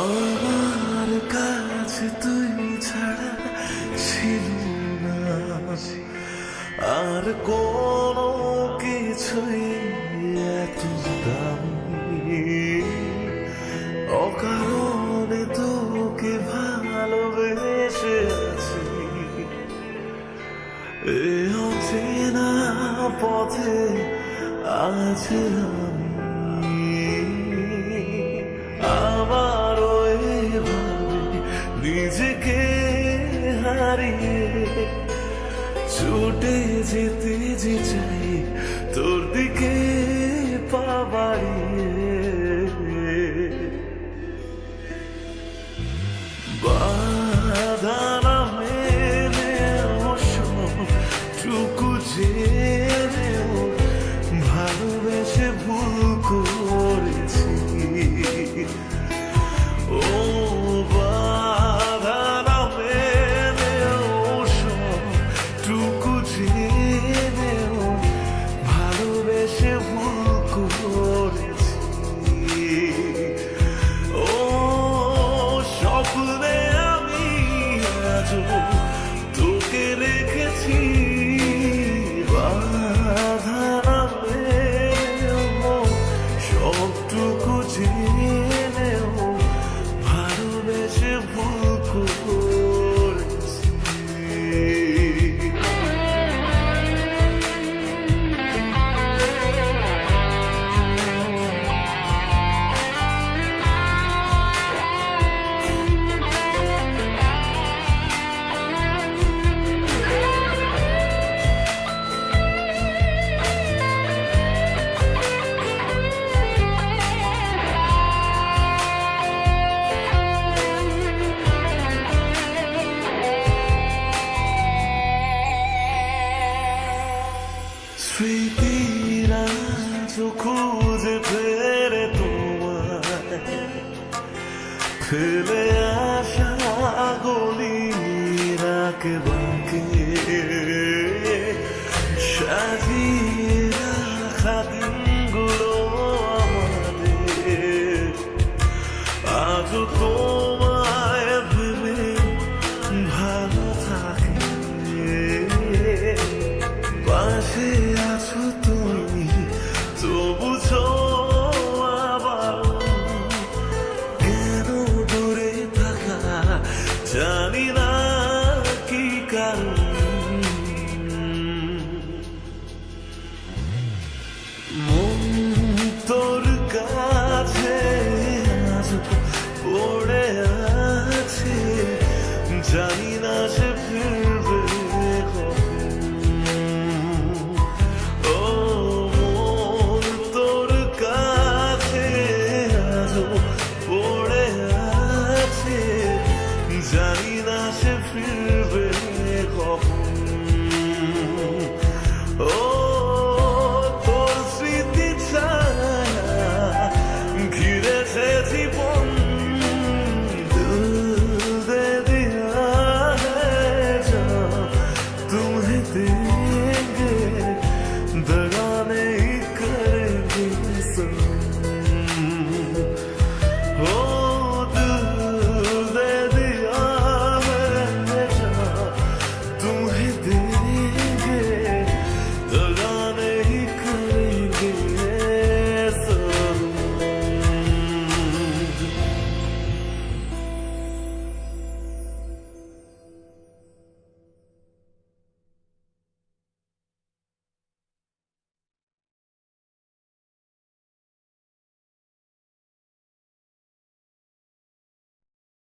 আমার কাছে তুই ছাড়া ছিল না। আর কোন কিছুই এত দামি। অকারণে তোকে ভালোবেসে আছি এ অচেনা পথে আজ আমি হারিয়ে ছুটে যেতে যে চাই তোর দিকে পা বাড়িয়ে। স্মৃতিরা খুঁজে ফেরে তোমায়। ফেলে আসা গলিরাকে বাঁকে সাজিয়ে রাখা দিনগুলো আমাদের। আজও তোমায় ভেবে ভালো থাকে। পাশে Johnny.